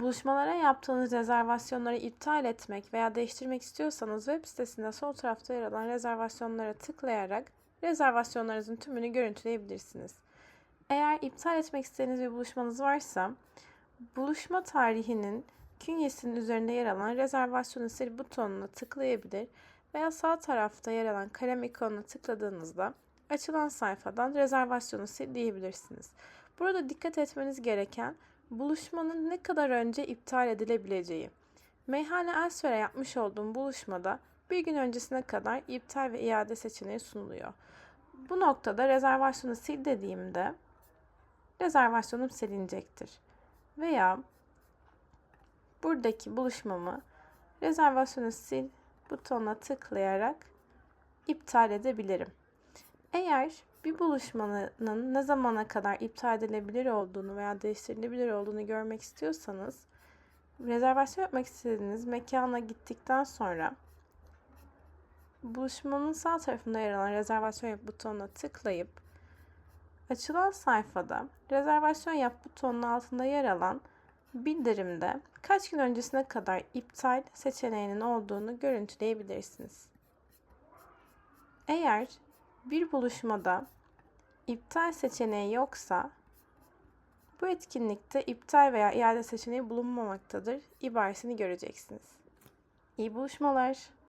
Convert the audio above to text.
Buluşmalara yaptığınız rezervasyonları iptal etmek veya değiştirmek istiyorsanız web sitesinde sol tarafta yer alan rezervasyonlara tıklayarak rezervasyonlarınızın tümünü görüntüleyebilirsiniz. Eğer iptal etmek istediğiniz bir buluşmanız varsa buluşma tarihinin künyesinin üzerinde yer alan rezervasyonu sil butonuna tıklayabilir veya sağ tarafta yer alan kalem ikonuna tıkladığınızda açılan sayfadan rezervasyonu sil diyebilirsiniz. Burada dikkat etmeniz gereken buluşmanın ne kadar önce iptal edilebileceği. Meyhane Elsewhere yapmış olduğum buluşmada bir gün öncesine kadar iptal ve iade seçeneği sunuluyor. Bu noktada rezervasyonu sil dediğimde rezervasyonum silinecektir. Veya buradaki buluşmamı rezervasyonu sil butonuna tıklayarak iptal edebilirim. Eğer bir buluşmanın ne zamana kadar iptal edilebilir olduğunu veya değiştirilebilir olduğunu görmek istiyorsanız rezervasyon yapmak istediğiniz mekana gittikten sonra buluşmanın sağ tarafında yer alan rezervasyon yap butonuna tıklayıp açılan sayfada rezervasyon yap butonunun altında yer alan bildirimde kaç gün öncesine kadar iptal seçeneğinin olduğunu görüntüleyebilirsiniz. Eğer bir buluşmada iptal seçeneği yoksa bu etkinlikte iptal veya iade seçeneği bulunmamaktadır ibaresini göreceksiniz. İyi buluşmalar.